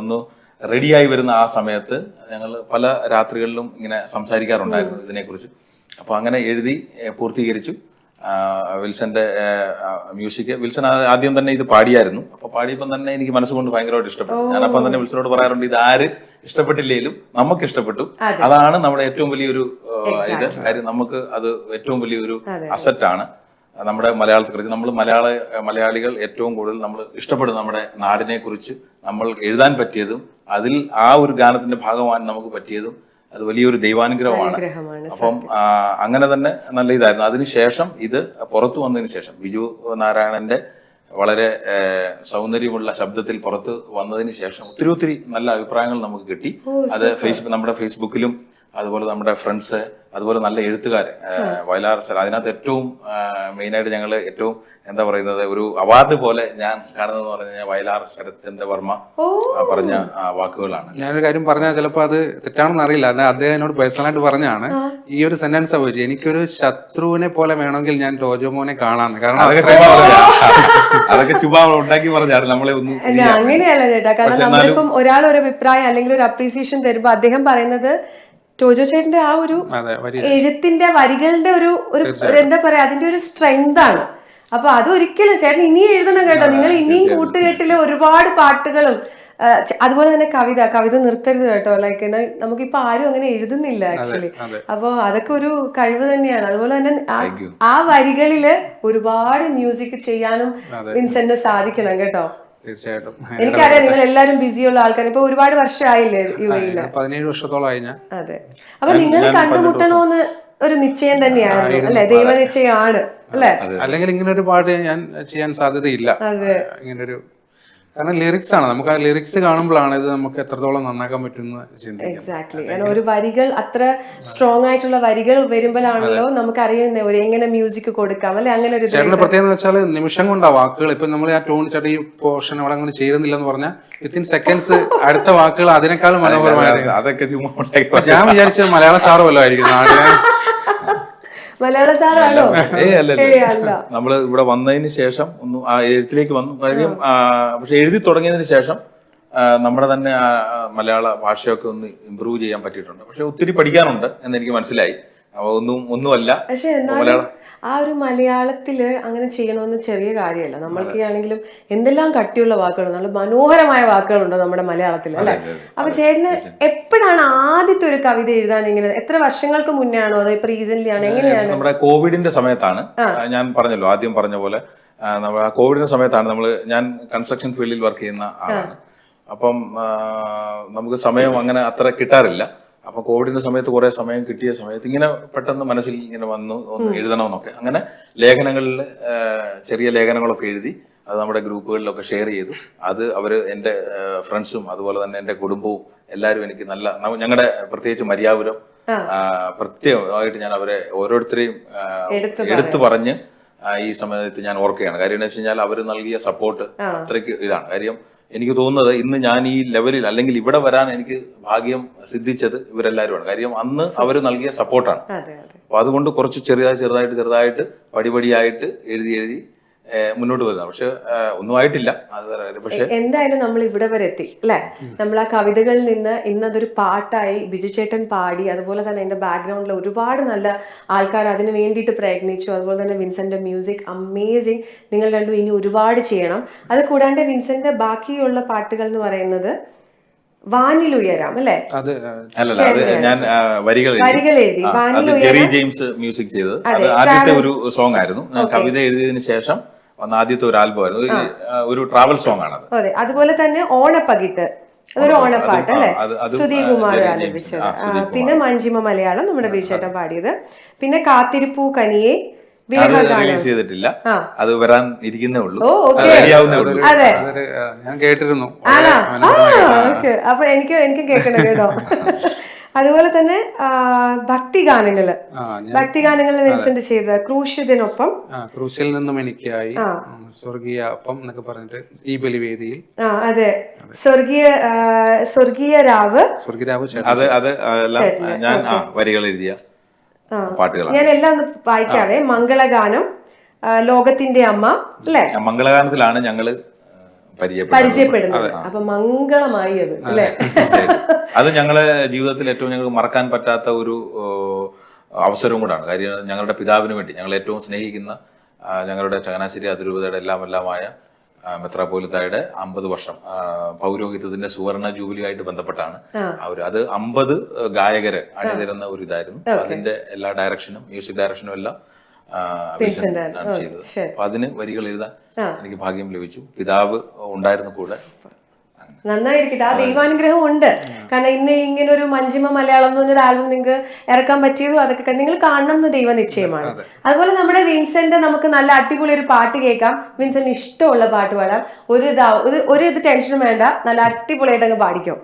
ഒന്ന് റെഡിയായി വരുന്ന ആ സമയത്ത് ഞങ്ങൾ പല രാത്രികളിലും ഇങ്ങനെ സംസാരിക്കാറുണ്ടായിരുന്നു ഇതിനെക്കുറിച്ച്. അപ്പോൾ അങ്ങനെ എഴുതി പൂർത്തീകരിച്ചു. വിൽസന്റെ മ്യൂസിക് വിൽസൺ ആദ്യം തന്നെ ഇത് പാടിയായിരുന്നു. അപ്പൊ പാടിയപ്പം തന്നെ എനിക്ക് മനസ്സുകൊണ്ട് ഭയങ്കരമായിട്ട് ഇഷ്ടപ്പെട്ടു. ഞാൻ അപ്പം തന്നെ വിൽസനോട് പറയാറുണ്ട് ഇത് ആര് ഇഷ്ടപ്പെട്ടില്ലെങ്കിലും നമുക്ക് ഇഷ്ടപ്പെട്ടു. അതാണ് നമ്മുടെ ഏറ്റവും വലിയൊരു ഇത്. കാര്യം നമുക്ക് അത് ഏറ്റവും വലിയൊരു അസറ്റാണ് നമ്മുടെ മലയാളത്തെ കുറിച്ച് നമ്മൾ മലയാള മലയാളികൾ ഏറ്റവും കൂടുതൽ നമ്മൾ ഇഷ്ടപ്പെടുന്ന നമ്മുടെ നാടിനെ കുറിച്ച് നമ്മൾ എഴുതാൻ പറ്റിയതും അതിൽ ആ ഒരു ഗാനത്തിന്റെ ഭാഗമാകാൻ നമുക്ക് പറ്റിയതും അത് വലിയൊരു ദൈവാനുഗ്രഹമാണ്. അപ്പം അങ്ങനെ തന്നെ നല്ല ഇതായിരുന്നു. അതിനുശേഷം ഇത് പുറത്തു വന്നതിന് ശേഷം ബിജു നാരായണന്റെ വളരെ സൗന്ദര്യമുള്ള ശബ്ദത്തിൽ പുറത്ത് വന്നതിന് ശേഷം ഒത്തിരി ഒത്തിരി നല്ല അഭിപ്രായങ്ങൾ നമുക്ക് കിട്ടി. അത് ഫേസ്ബുക്ക് നമ്മുടെ ഫേസ്ബുക്കിലും അതുപോലെ നമ്മുടെ ഫ്രണ്ട്സ് അതുപോലെ നല്ല എഴുത്തുകാർ വയലാർ സർ. അതിനകത്ത് ഏറ്റവും മെയിനായിട്ട് ഞങ്ങൾ ഏറ്റവും എന്താ പറയുന്നത് ഒരു അവാർഡ് പോലെ ഞാൻ കാണുന്നതെന്ന് പറഞ്ഞു കഴിഞ്ഞാൽ വയലാർ ശരത്ചന്ദ്ര വർമ്മ പറഞ്ഞ ആ, വാക്കുകളാണ്. ഞാനൊരു കാര്യം പറഞ്ഞാൽ ചിലപ്പോൾ അത് തെറ്റാണെന്ന് അറിയില്ല. അത് അദ്ദേഹം എന്നോട് പേഴ്സണലായിട്ട് പറഞ്ഞാണ് ഈ ഒരു സെന്റൻസ് ഉപയോഗിച്ച് എനിക്കൊരു ശത്രുവിനെ പോലെ വേണമെങ്കിൽ ഞാൻ ടോജോമോനെ കാണാന്ന് കാരണം അതൊക്കെ അത്രയും ചുമ്മാ അതൊക്കെ ചുമ്മാ ഉണ്ടാക്കി പറഞ്ഞാണ് നമ്മളെ ഒന്നും അങ്ങനെയല്ല ചേട്ടാ. കാരണം നമ്മളിപ്പം ഒരാൾ ഒരു അഭിപ്രായം അല്ലെങ്കിൽ ഒരു അപ്രീസിയേഷൻ തരുമ്പോ അദ്ദേഹം പറയുന്നത് ടോജോ ചേട്ടന്റെ ആ ഒരു എഴുത്തിന്റെ വരികളുടെ ഒരു ഒരു എന്താ പറയാ അതിന്റെ ഒരു സ്ട്രെങ്ത് ആണ്. അപ്പൊ അത് ഒരിക്കലും ചേട്ടൻ ഇനിയും എഴുതണം കേട്ടോ. നിങ്ങൾ ഇനിയും കൂട്ടുകെട്ടിൽ ഒരുപാട് പാട്ടുകളും അതുപോലെ തന്നെ കവിത കവിത നിർത്തരുത് കേട്ടോ. ലൈക്ക് നമുക്കിപ്പോ ആരും അങ്ങനെ എഴുതുന്നില്ല ആക്ച്വലി. അപ്പൊ അതൊക്കെ ഒരു കഴിവ് തന്നെയാണ്. അതുപോലെ തന്നെ ആ- ആ വരികളിൽ ഒരുപാട് മ്യൂസിക് ചെയ്യാനും വിൻസെന്റിന് സാധിക്കണം കേട്ടോ. തീർച്ചയായിട്ടും. എനിക്കറിയാം നിങ്ങൾ എല്ലാരും ബിസിയുള്ള ആൾക്കാർ ഇപ്പൊ ഒരുപാട് വർഷമായില്ലേ യു പതിനേഴ് വർഷത്തോളമായി ഞാൻ. അതെ. അപ്പൊ നിങ്ങൾ കണ്ടുമുട്ടണോന്ന് ഒരു നിശ്ചയം തന്നെയാണ് അല്ലെ? ദൈവനിശ്ചയമാണ് അല്ലെ? അല്ലെങ്കിൽ ഇങ്ങനെ ഒരു പാട്ട് ഞാൻ ചെയ്യാൻ സാധ്യതയില്ല. ഇങ്ങനൊരു കാരണം ലിറിക്സ് ആണ്. നമുക്ക് ആ ലിറിക്സ് കാണുമ്പോഴാണ് ഇത് നമുക്ക് എത്രത്തോളം നന്നാക്കാൻ പറ്റുന്ന എക്സാക്ട്ലി കാരണം ഒരു വരികൾ അത്ര സ്ട്രോങ് ആയിട്ടുള്ള വരികൾ വരുമ്പോഴാണല്ലോ നമുക്ക് അറിയുന്നത് ഒരു എങ്ങനെ മ്യൂസിക് കൊടുക്കാം അല്ലെ? അങ്ങനെ ഒരു ചേട്ടന്റെ പ്രത്യേകത എന്ന് വെച്ചാൽ നിമിഷം കൊണ്ടാ വാക്കുകൾ. ഇപ്പൊ നമ്മൾ ആ ടോൺ ചേട്ടാ ഈ പോർഷൻ അവിടെ അങ്ങനെ ചേരുന്നില്ലെന്ന് പറഞ്ഞാൽ വിത്തിൻ സെക്കൻഡ്സ് അടുത്ത വാക്കുകൾ അതിനേക്കാളും മനോഹരമായിരുന്നു അതൊക്കെ ഞാൻ വിചാരിച്ചത് മലയാള സാറുമല്ലോ ആയിരിക്കും. മലയാള സാറാണോ? നമ്മൾ ഇവിടെ വന്നതിന് ശേഷം ഒന്ന് ആ എഴുത്തിലേക്ക് വന്നു. കാര്യം ആ, പക്ഷെ എഴുതി തുടങ്ങിയതിന് ശേഷം നമ്മുടെ തന്നെ മലയാള ഭാഷയൊക്കെ ഒന്ന് ഇമ്പ്രൂവ് ചെയ്യാൻ പറ്റിയിട്ടുണ്ട്. പക്ഷെ ഒത്തിരി പഠിക്കാനുണ്ട് എന്നെനിക്ക് മനസ്സിലായി. അപ്പൊ ഒന്നും ഒന്നുമല്ല. പക്ഷെ എന്നാലും മലയാളം ആ ഒരു മലയാളത്തിൽ അങ്ങനെ ചെയ്യണമെന്ന് ചെറിയ കാര്യമല്ല. നമ്മൾക്ക് ആണെങ്കിലും എന്തെല്ലാം കട്ടിയുള്ള വാക്കുകൾ നല്ല മനോഹരമായ വാക്കുകളുണ്ട് നമ്മുടെ മലയാളത്തിൽ അല്ലെ? അപ്പൊ ചേട്ടന് എപ്പോഴാണ് ആദ്യത്തെ ഒരു കവിത എഴുതാൻ ഇങ്ങനെ എത്ര വർഷങ്ങൾക്ക് മുന്നേ ആണോ അതോ ഇപ്പൊ റീസെന്റ് ആണോ? എങ്ങനെയാണ്? നമ്മുടെ കോവിഡിന്റെ സമയത്താണ്. ഞാൻ പറഞ്ഞല്ലോ ആദ്യം പറഞ്ഞ പോലെ നമ്മൾ കോവിഡിന്റെ സമയത്താണ് നമ്മൾ ഞാൻ കൺസ്ട്രക്ഷൻ ഫീൽഡിൽ വർക്ക് ചെയ്യുന്ന ആളാണ്. അപ്പം നമുക്ക് സമയം അങ്ങനെ അത്ര കിട്ടാറില്ല. അപ്പൊ കോവിഡിന്റെ സമയത്ത് കുറെ സമയം കിട്ടിയ സമയത്ത് ഇങ്ങനെ പെട്ടെന്ന് മനസ്സിൽ ഇങ്ങനെ വന്നു ഒന്ന് എഴുതണമെന്നൊക്കെ. അങ്ങനെ ലേഖനങ്ങളിൽ ചെറിയ ലേഖനങ്ങളൊക്കെ എഴുതി അത് നമ്മുടെ ഗ്രൂപ്പുകളിലൊക്കെ ഷെയർ ചെയ്തു. അത് അവർ എന്റെ ഫ്രണ്ട്സും അതുപോലെ തന്നെ എന്റെ കുടുംബവും എല്ലാവരും എനിക്ക് നല്ല ഞങ്ങളുടെ പ്രത്യേകിച്ച് മര്യാപുരം പ്രത്യേകമായിട്ട് ഞാൻ അവരെ ഓരോരുത്തരെയും എടുത്തു പറഞ്ഞ്. ഈ സമയത്ത് ഞാൻ ഓർക്കുകയാണ്. കാര്യം എന്ന് വെച്ച് കഴിഞ്ഞാൽ അവർ നൽകിയ സപ്പോർട്ട് അത്രയ്ക്ക് ഇതാണ്. കാര്യം എനിക്ക് തോന്നുന്നത് ഇന്ന് ഞാൻ ഈ ലെവലിൽ അല്ലെങ്കിൽ ഇവിടെ വരാൻ എനിക്ക് ഭാഗ്യം സിദ്ധിച്ചത് ഇവരെല്ലാവരുമാണ് കാര്യം അന്ന് അവർ നൽകിയ സപ്പോർട്ടാണ് അപ്പൊ അതുകൊണ്ട് കുറച്ച് ചെറുതായി ചെറുതായിട്ട് ചെറുതായിട്ട് പടിപടിയായിട്ട് എഴുതി എഴുതി മുന്നോട്ട് പോയതാണ് പക്ഷെ ഒന്നും ആയിട്ടില്ല. അത് വേറെ പക്ഷെ എന്തായാലും നമ്മൾ ഇവിടെ വരെ എത്തി അല്ലെ? നമ്മൾ ആ കവിതകളിൽ നിന്ന് ഇന്നതൊരു പാട്ടായി ബിജു ചേട്ടൻ പാടി അതുപോലെ തന്നെ അതിന്റെ ബാക്ക്ഗ്രൗണ്ടിൽ ഒരുപാട് നല്ല ആൾക്കാർ അതിന് വേണ്ടിയിട്ട് പ്രയത്നിച്ചു. അതുപോലെ തന്നെ വിൻസന്റെ മ്യൂസിക് അമേസിങ് നിങ്ങൾ രണ്ടും ഇനി ഒരുപാട് ചെയ്യണം. അത് കൂടാണ്ട് വിൻസെന്റ് ബാക്കിയുള്ള പാട്ടുകൾ എന്ന് പറയുന്നത് വാനിലുയരാം അല്ലെ? അത് അല്ലല്ല അത് ഞാൻ വരികൾ എഴുതി. അത് ജെറി ജെയിംസ് മ്യൂസിക് ചെയ്തത്. അത് ആദ്യത്തെ ഒരു സോങ് ആയിരുന്നു. ഞാൻ കവിത എഴുതിയതിനു ശേഷം വന്ന ആദ്യത്തെ ഒരു ആൽബം ആയിരുന്നു. ഒരു, ട്രാവൽ സോങ് ആണ് അതെ അതുപോലെ തന്നെ ഓണപ്പകിട്ട്. അതൊരു ഓണപ്പാട്ട് അല്ലെ? ആ, അത് അതും, സുധീ ആ, കുമാർ ആലപിച്ചത് പിന്നെ മഞ്ചിമ മലയാളം നമ്മുടെ ബീച്ചേട്ടൻ പാടിയത്. പിന്നെ കാത്തിരിപ്പൂ കനിയെ. റിലീസ് ചെയ്തിട്ടില്ല. അത് വരാൻ ഇരിക്കുന്നേ ഉള്ളൂ. അതെ ഞാൻ കേട്ടിരുന്നു. അപ്പൊ എനിക്ക് എനിക്ക് കേൾക്കണം കേട്ടോ. അതുപോലെ തന്നെ ഭക്തിഗാനങ്ങൾ ഭക്തിഗാനങ്ങളിൽ വിൻസെന്റ് ചെയ്ത ക്രൂശിതിനൊപ്പം ക്രൂശിൽ നിന്നും എനിക്കായി സ്വർഗീയ അപ്പം എന്നൊക്കെ പറഞ്ഞിട്ട് ഈ ബലിവേദിയിൽ. ആ അതെ. സ്വർഗീയ സ്വർഗീയ രാവ്. സ്വർഗീയ രാവ് അത് അത് ഞാൻ വരികൾ എഴുതിയ പാട്ടുകളാണ്. ഞാൻ എല്ലാം ഒന്ന് വായിക്കാവേ. മംഗളഗാനം ലോകത്തിന്റെ അമ്മ അല്ലേ? മംഗളഗാനത്തിലാണ് ഞങ്ങൾ പരിചയപ്പെടുന്നത്. അപ്പൊ മംഗളമായി അത് അല്ലേ? അത് ഞങ്ങളെ ജീവിതത്തിൽ ഏറ്റവും ഞങ്ങൾക്ക് മറക്കാൻ പറ്റാത്ത ഒരു അവസരവും കൂടാണ്. കാര്യം ഞങ്ങളുടെ പിതാവിന് വേണ്ടി ഞങ്ങൾ ഏറ്റവും സ്നേഹിക്കുന്ന ഞങ്ങളുടെ ചങ്ങനാശ്ശേരി അതിരൂപതയുടെ എല്ലാം എല്ലാമായ മെത്രാപോലിത്തായുടെ അമ്പത് വർഷം പൗരോഹിത്യത്തിന്റെ സുവർണ ജൂബിലി ആയിട്ട് ബന്ധപ്പെട്ടാണ് ഒരു അത് അമ്പത് ഗായകര് അണിതരുന്ന ഒരു ഇതായിരുന്നു. അതിന്റെ എല്ലാ ഡയറക്ഷനും മ്യൂസിക് ഡയറക്ഷനും എല്ലാം ചെയ്തത്. അപ്പൊ അതിന് വരികൾ എഴുതാൻ എനിക്ക് ഭാഗ്യം ലഭിച്ചു. പിതാവ് ഉണ്ടായിരുന്നു കൂടെ. നന്നായിരിക്കട്ടെ. ആ ദൈവാനുഗ്രഹം ഉണ്ട്. കാരണം ഇന്ന് ഇങ്ങനെ ഒരു മഞ്ചിമ മലയാളം എന്ന് പറഞ്ഞൊരു ആൽബം നിങ്ങൾക്ക് ഇറക്കാൻ പറ്റിയതും അതൊക്കെ നിങ്ങൾ കാണണം എന്ന് ദൈവ നിശ്ചയമാണ്. അതുപോലെ നമ്മുടെ വിൻസെന്റ് നമുക്ക് നല്ല അടിപൊളി ഒരു പാട്ട് കേൾക്കാം. വിൻസെന്റ് ഇഷ്ടമുള്ള പാട്ട് പാടാം. ഒരു ഇതാ ഒരു ഒരു ഇത് ടെൻഷനും വേണ്ട. നല്ല അടിപൊളിയായിട്ട് അങ്ങ് പാടിക്കും.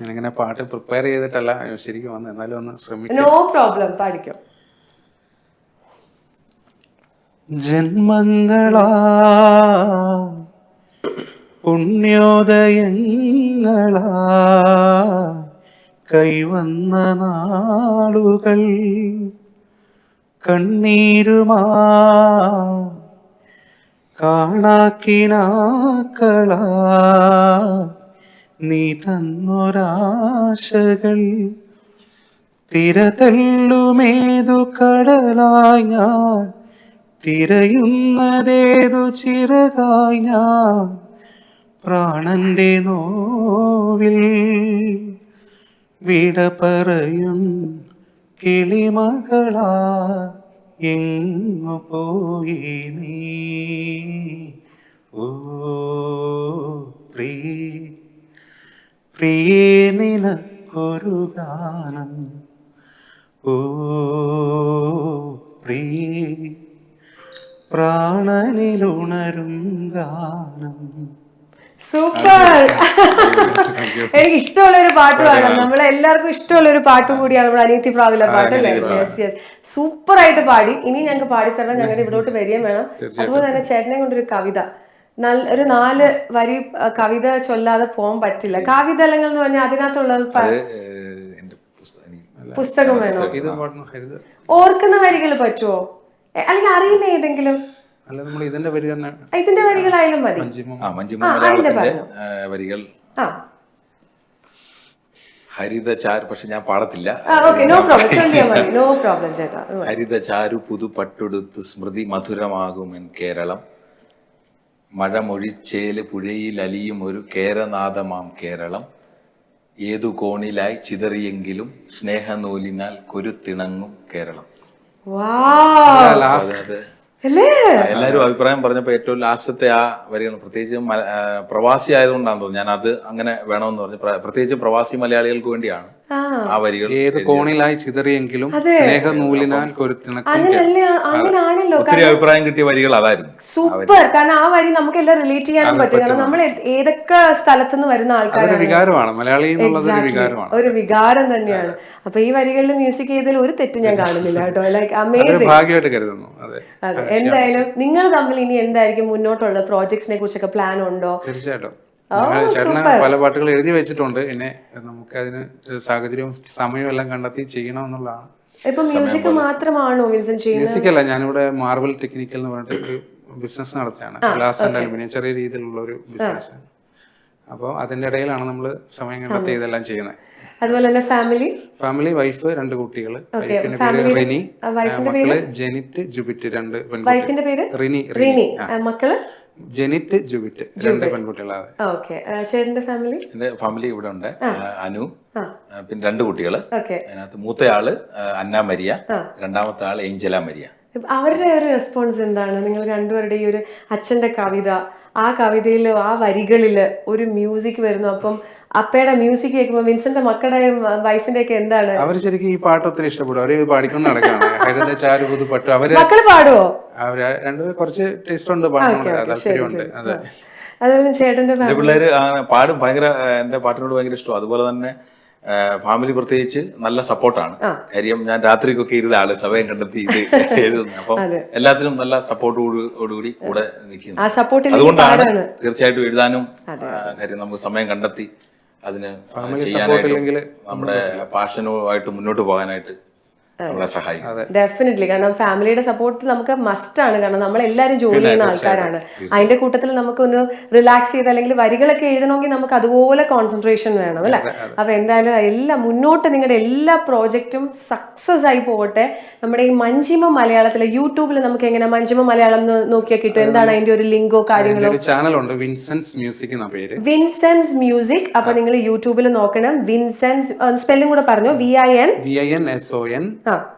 ഞാനിങ്ങനെ പാട്ട് പ്രിപ്പയർ ചെയ്തിട്ടല്ല ശരിക്കും വന്ന് എന്നാലും ഒന്ന് ശ്രമിക്കും. No problem പാടിക്കും. ജന്മങ്ങളാ. പുണ്യോദയങ്ങളാ. കൈവന്ന നാളുകൾ കണ്ണീരുമാ. കാണാക്കിനാക്കളാ. നീ തന്നൊരാശകൾ തിരതല്ലുമേതു കടലായി ഞാൻ തിരയുന്നതേതു ചിറകായി ഞാൻ പ്രാണന്റെ നോവിൽ വിട പറയും കിളിമകളാ എങ്ങു പോയി നീ? ഓ പ്രിയ പ്രിയേ നിനക്കൊരു ഗാനം. ഓ പ്രിയേ. പ്രാണനിലുണരും ഗാനം. സൂപ്പർ. എനിക്ക് ഇഷ്ടമുള്ള ഒരു പാട്ട് പാടാം നമ്മളെ എല്ലാവർക്കും ഇഷ്ടമുള്ള ഒരു പാട്ടും കൂടിയാണ് നമ്മൾ അനിയത്തി പ്രാവിലെ പാട്ട് അല്ലേ? യെസ് യെസ് സൂപ്പർ ആയിട്ട് പാടി. ഇനി ഞങ്ങൾക്ക് പാടിത്തരണം. ഞങ്ങളുടെ ഇവിടോട്ട് വരികയും വേണം. അതുപോലെ തന്നെ ചേട്ടനെ കൊണ്ടൊരു കവിത. നല്ല ഒരു നാല് വരി കവിത ചൊല്ലാതെ പോകാൻ പറ്റില്ല. കാവ്യതലങ്ങൾ എന്ന് പറഞ്ഞാൽ അതിനകത്തുള്ളത് പുസ്തകം വേണോ? ഓർക്കുന്ന വരികൾ പറ്റുമോ? അല്ലെങ്കിൽ അറിയുന്ന ഏതെങ്കിലും? അല്ല നമ്മൾ ഇതിന്റെ വരി തന്നെ ഇതിന്റെ വരികളായാലും മതി. ആ മഞ്ജുമ മലയാളത്തിന്റെ വരികൾ. ആ. ഹരിതചാരു പക്ഷെ ഞാൻ പാടത്തില്ല. ഹരിത ചാരു നോ പ്രോബ്ലം ചൊല്ലിയാൽ മതി നോ പ്രോബ്ലം ചേട്ടാ. അത് മതി. ഹരിതചാരു പുതുപട്ടുടുത്തു സ്മൃതി മധുരമാകുമെൻ കേരളം. മഴമൊഴിച്ചേൽ പുഴയിൽ അലിയും ഒരു കേരനാഥമാം കേരളം. ഏതു കോണിലായി ചിതറിയെങ്കിലും സ്നേഹനൂലിനാൽ കൊരുത്തിണങ്ങും കേരളം. എല്ലാരും അഭിപ്രായം പറഞ്ഞപ്പോ ഏറ്റവും ലാസ്റ്റത്തെ ആ വരികൾ പ്രത്യേകിച്ച് പ്രവാസി ആയതുകൊണ്ടാണെന്ന് തോന്നുന്നു. ഞാൻ അത് അങ്ങനെ വേണമെന്ന് പറഞ്ഞു. പ്ര- പ്രത്യേകിച്ച് പ്രവാസി മലയാളികൾക്ക് വേണ്ടിയാണ്. ആ. ആ വരികൾ ഏത് കോണിലായി ചിതറിയെങ്കിലും സ്നേഹനൂലിനാൽ നൂലിനാൽ ഒത്തിരി അഭിപ്രായം കിട്ടിയ വരികൾ അതായിരുന്നു. സൂപ്പർ. കാരണം ആ വരി നമുക്ക് എല്ലാം റിലേറ്റ് ചെയ്യാനും പറ്റും. കാരണം നമ്മൾ ഏതൊക്കെ സ്ഥലത്തുനിന്ന് വരുന്ന അതൊരു ആൾക്കാരാണ് വികാരമാണ്. മലയാളി ഒരു വികാരമാണ്. ഒരു വികാരം തന്നെയാണ്. അപ്പൊ ഈ വരികളിൽ മ്യൂസിക് ചെയ്തതിൽ ഒരു തെറ്റ് ഞാൻ കാണുന്നില്ല കേട്ടോ. ലൈക്ക് അതൊരു അമേസിംഗ് കരുതുന്നു. എന്തായാലും നിങ്ങൾ തമ്മിൽ ഇനി എന്തായിരിക്കും മുന്നോട്ടുള്ള പ്രോജക്ട്സിനെ കുറിച്ചൊക്കെ പ്ലാൻ ഉണ്ടോ? തീർച്ചയായിട്ടും. ചേട്ടന് പല പാട്ടുകൾ എഴുതി വെച്ചിട്ടുണ്ട്. പിന്നെ നമുക്ക് അതിന് സാഹചര്യവും സമയവും എല്ലാം കണ്ടെത്തി ചെയ്യണം എന്നുള്ളതാണ് മ്യൂസിക് മാത്രമാണോ മ്യൂസിക് അല്ല ഞാനിവിടെ മാർബിൾ ടെക്നിക്കൽ എന്ന് പറഞ്ഞിട്ട് ഒരു ബിസിനസ് നടത്തുകയാണ്. ഗ്ലാസ് ആൻഡ് അലുമിനിയം ചെറിയ രീതിയിലുള്ള ഒരു ബിസിനസ് അപ്പോൾ അതിന്റെ ഇടയിലാണ് നമ്മൾ സമയം കണ്ടെത്തി ഇതെല്ലാം ചെയ്യുന്നത്. അതുപോലെ തന്നെ ഫാമിലി ഫാമിലി വൈഫ് രണ്ട് കുട്ടികൾ വൈഫിന്റെ പേര് റിനി. മക്കൾ ജെനിറ്റ് ജുബിറ്റ് രണ്ട് വൈഫിന്റെ പേര്? റിനി റിനി. മക്കൾ? ജെനിറ്റ് ജുബിറ്റ് രണ്ട് പെൺകുട്ടികളാണ്. ചേട്ടന്റെ ഫാമിലി എന്റെ ഫാമിലി ഇവിടെ ഉണ്ട്. അനു പിന്നെ രണ്ട് കുട്ടികൾ ഓക്കെ അതിനകത്ത് മൂത്തയാൾ അന്ന മരിയ. രണ്ടാമത്തെ ആൾ ഏഞ്ചല മരിയ. അവരുടെ ഒരു റെസ്പോൺസ് എന്താണ്? നിങ്ങൾ രണ്ടുപേരുടെ ഈ ഒരു അച്ഛന്റെ കവിത ആ കവിതയിൽ ആ വരികളിൽ ഒരു മ്യൂസിക് വരുന്നു. അപ്പം അപ്പയുടെ മ്യൂസിക് കേൾക്കുമ്പോൾ വിൻസന്റെ മക്കളുടെയും വൈഫിന്റെ ഒക്കെ എന്താണ്? അവർ ശരിക്കും ഈ പാട്ട് ഒത്തിരി ഇഷ്ടപ്പെടും. അവർ പാടിക്കൊണ്ട് നടക്കാണ്. ചാരു പുതുപട്ടു അവർ മക്കൾ പാടുവോ? അവർ കുറച്ച് ടേസ്റ്റ് ഉണ്ട് പാടുന്നുണ്ട് താല്പര്യമുണ്ട് അതെ. അതുപോലെ ചേട്ടന്റെ എന്റെ പിള്ളേര് പാടും. ഭയങ്കര എന്റെ പാട്ടിനോട് ഭയങ്കര ഇഷ്ടം അതുപോലെ തന്നെ ഫാമിലി പ്രത്യേകിച്ച് നല്ല സപ്പോർട്ടാണ് കാര്യം ഞാൻ രാത്രിക്കൊക്കെ ഇരുന്ന ആൾ സമയം കണ്ടെത്തി ഇത് എഴുതുന്നത്. അപ്പം എല്ലാത്തിനും നല്ല സപ്പോർട്ടോടുകൂടി കൂടെ നിൽക്കുന്നു. ആ സപ്പോർട്ടിൽ അതുകൊണ്ടാണ് തീർച്ചയായിട്ടും എഴുതാനും കാര്യം നമുക്ക് സമയം കണ്ടെത്തി. അതിന് ചെയ്യാനായിട്ട് നമ്മുടെ പാഷനുമായിട്ട് മുന്നോട്ട് പോകാനായിട്ട് നമ്മളെ സഹായിക്കും. ഡെഫിനറ്റ്ലി കാരണം ഫാമിലിയുടെ സപ്പോർട്ട് നമുക്ക് മസ്റ്റ് ആണ്. കാരണം നമ്മൾ എല്ലാവരും ജോലി ചെയ്യുന്ന ആൾക്കാരാണ്. അതിന്റെ കൂട്ടത്തിൽ നമുക്കൊന്ന് റിലാക്സ് ചെയ്ത് അല്ലെങ്കിൽ വരികളൊക്കെ എഴുതണമെങ്കിൽ നമുക്ക് അതുപോലെ കോൺസെൻട്രേഷൻ വേണം അല്ലെ? അപ്പൊ എന്തായാലും എല്ലാ മുന്നോട്ട് നിങ്ങളുടെ എല്ലാ പ്രോജക്റ്റും സക്സസ് ആയി പോകട്ടെ. നമ്മുടെ ഈ മഞ്ചിമ മലയാളത്തിലെ യൂട്യൂബിൽ നമുക്ക് എങ്ങനെ മഞ്ചിമ മലയാളം എന്ന് നോക്കിയാൽ കിട്ടും? എന്താണ് അതിന്റെ ഒരു ലിങ്കോ കാര്യങ്ങളോ? ഒരു ചാനലുണ്ട് വിൻസെൻസ് മ്യൂസിക് പേര്. വിൻസെൻസ് മ്യൂസിക് അപ്പൊ നിങ്ങൾ യൂട്യൂബിൽ നോക്കണം. വിൻസെൻസ് സ്പെല്ലിംഗ് കൂടെ പറഞ്ഞു. V I N V I N S O N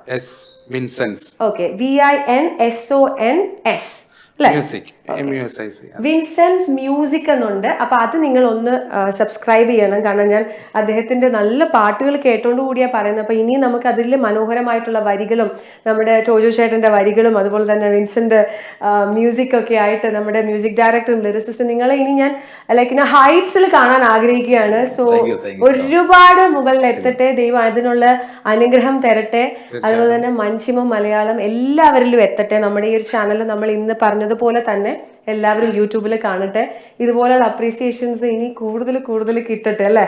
S Vincens okay V I N S O N S music Vincens music എന്നുണ്ട്. അപ്പൊ അത് നിങ്ങൾ ഒന്ന് സബ്സ്ക്രൈബ് ചെയ്യണം. കാരണം ഞാൻ അദ്ദേഹത്തിന്റെ നല്ല പാട്ടുകൾ കേട്ടോണ്ട് കൂടിയാ പറയുന്നത്. അപ്പൊ ഇനി നമുക്ക് അതിൽ മനോഹരമായിട്ടുള്ള വരികളും നമ്മുടെ ടോജോ ചേട്ടന്റെ വരികളും അതുപോലെ തന്നെ വിൻസെന്റ് മ്യൂസിക് ഒക്കെ ആയിട്ട് നമ്മുടെ മ്യൂസിക് ഡയറക്ടറും ലിറിസിസ്റ്റും നിങ്ങളെ ഇനി ഞാൻ ലൈക്ക് ഹൈറ്റ്സിൽ കാണാൻ ആഗ്രഹിക്കുകയാണ്. സോ ഒരുപാട് മുകളിൽ എത്തട്ടെ. ദൈവം അതിനുള്ള അനുഗ്രഹം തരട്ടെ. അതുപോലെ തന്നെ മഞ്ചിമ മലയാളം എല്ലാവരിലും എത്തട്ടെ. നമ്മുടെ ഈ ഒരു ചാനൽ നമ്മൾ ഇന്ന് പറഞ്ഞതുപോലെ തന്നെ എല്ലാവരും യൂട്യൂബിൽ കാണട്ടെ. ഇതുപോലെയുള്ള അപ്രീസിയേഷൻസ് ഇനി കൂടുതൽ കൂടുതൽ കിട്ടട്ടെ അല്ലേ?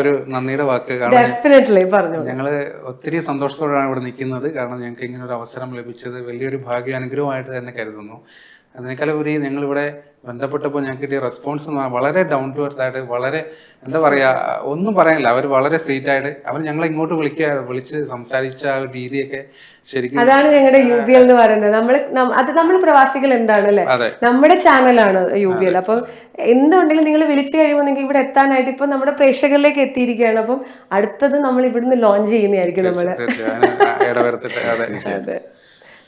ഒരു നന്ദിയുടെ വാക്ക് ഡെഫിനറ്റ്ലി പറഞ്ഞു. ഞങ്ങൾ ഒത്തിരി സന്തോഷത്തോടെയാണ് ഇവിടെ നിൽക്കുന്നത്. കാരണം ഞങ്ങൾക്ക് ഇങ്ങനെ ഒരു അവസരം ലഭിച്ചത്. വലിയൊരു ഭാഗ്യ അനുഗ്രഹമായിട്ട് തന്നെ കരുതുന്നു. അതിനേക്കാൾ ഉപരി ഞങ്ങളിവിടെ ബന്ധപ്പെട്ടപ്പോൾ ഞങ്ങൾക്ക് കിട്ടിയ റെസ്പോൺസ് എന്ന് പറഞ്ഞാൽ വളരെ ഡൗൺ ടു എർത്ത് ആയിട്ട് വളരെ എന്താ പറയുക ഒന്നും പറയാനില്ല. അവർ വളരെ സ്വീറ്റ് ആയിട്ട് അവർ ഞങ്ങളെ ഇങ്ങോട്ട് വിളിക്കുക വിളിച്ച് സംസാരിച്ച ആ ഒരു രീതിയൊക്കെ ശരിക്കും അതാണ് ഞങ്ങളുടെ യു ബി എൽ എന്ന് പറയുന്നത്. നമ്മൾ അത് നമ്മൾ പ്രവാസികൾ എന്താണ് അല്ലെ നമ്മുടെ ചാനലാണ് യു ബി എൽ അപ്പം എന്തുണ്ടെങ്കിലും നിങ്ങൾ വിളിച്ചു കഴിയുമ്പോൾ നിങ്ങൾക്ക് ഇവിടെ എത്താനായിട്ട് ഇപ്പൊ നമ്മുടെ പ്രേക്ഷകരിലേക്ക് എത്തിയിരിക്കുകയാണ്. അപ്പം അടുത്തത് നമ്മൾ ഇവിടുന്ന് ലോഞ്ച് ചെയ്യുന്നതായിരിക്കും ഇടവരുത്തിട്ട്. അതെ. അതെ.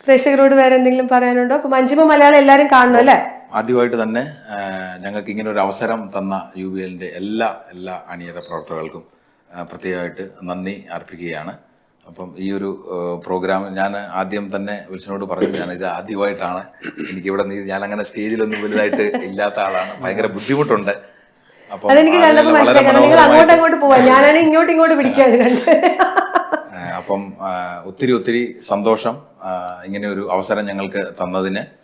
പ്രേക്ഷകരോട് വേറെ എന്തെങ്കിലും പറയാനുണ്ടോ? അപ്പൊ മഞ്ജിമ മലയാളം എല്ലാരും കാണണം അല്ലേ? ആദ്യമായിട്ട് തന്നെ ഞങ്ങൾക്ക് ഇങ്ങനെ ഒരു അവസരം തന്ന യു ബി എല്ലിന്റെ എല്ലാ എല്ലാ അണിയറ പ്രവർത്തകർക്കും പ്രത്യേകമായിട്ട് നന്ദി അർപ്പിക്കുകയാണ്. അപ്പം ഈ ഒരു പ്രോഗ്രാം ഞാൻ ആദ്യം തന്നെ വിൽസനോട് പറഞ്ഞു ഞാൻ ഇത് ആദ്യമായിട്ടാണ്. എനിക്ക് ഇവിടെ നീ ഞാൻ അങ്ങനെ സ്റ്റേജിലൊന്നും വലുതായിട്ട് ഇല്ലാത്ത ആളാണ്. ഭയങ്കര ബുദ്ധിമുട്ടുണ്ട്. അപ്പൊ അതെനിക്ക് കണ്ടപ്പോൾ മനസ്സിലായി. അങ്ങോട്ട് അങ്ങോട്ട് പോവാ. ഞാനാണ് ഇങ്ങോട്ട് ഇങ്ങോട്ട് പിടിക്കാൻ അപ്പം ഒത്തിരി ഒത്തിരി സന്തോഷം ഇങ്ങനെ ഒരു അവസരം ഞങ്ങൾക്ക് തന്നതിന്.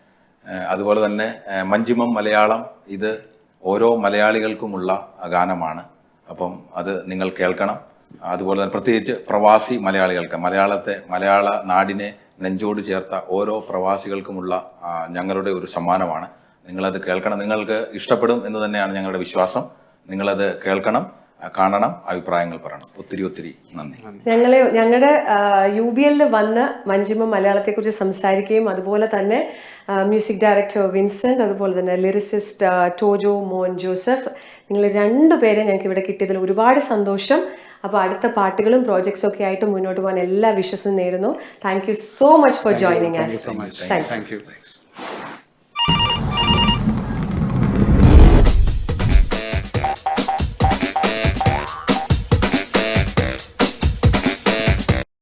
അതുപോലെ തന്നെ മഞ്ചിമം മലയാളം ഇത് ഓരോ മലയാളികൾക്കുമുള്ള ഗാനമാണ്. അപ്പം അത് നിങ്ങൾ കേൾക്കണം. അതുപോലെ തന്നെ പ്രത്യേകിച്ച് പ്രവാസി മലയാളികൾക്ക് മലയാളത്തെ മലയാള നാടിനെ നെഞ്ചോട് ചേർത്ത ഓരോ പ്രവാസികൾക്കുമുള്ള ഞങ്ങളുടെ ഒരു സമ്മാനമാണ്. നിങ്ങളത് കേൾക്കണം. നിങ്ങൾക്ക് ഇഷ്ടപ്പെടും എന്ന് തന്നെയാണ് ഞങ്ങളുടെ വിശ്വാസം. നിങ്ങളത് കേൾക്കണം. കാണണം അഭിപ്രായങ്ങൾ പറയണം. ഒത്തിരി ഒത്തിരി നന്ദി. ഞങ്ങളെ ഞങ്ങളുടെ യു ബി എല്ലിൽ വന്ന് മഞ്ജിമ മലയാളത്തെക്കുറിച്ച് സംസാരിക്കുകയും അതുപോലെ തന്നെ മ്യൂസിക് ഡയറക്ടർ വിൻസെന്റ് അതുപോലെ തന്നെ ലിറിസിസ്റ്റ് ടോജോ മോൻ ജോസഫ് നിങ്ങൾ രണ്ടുപേരെ ഞങ്ങൾക്ക് ഇവിടെ കിട്ടിയതിൽ ഒരുപാട് സന്തോഷം. അപ്പോൾ അടുത്ത പാട്ടുകളും പ്രോജക്ട്സും ഒക്കെ ആയിട്ട് മുന്നോട്ട് പോകാൻ എല്ലാ വിശ്വസും നേരുന്നു thank you so much for joining. Thank you.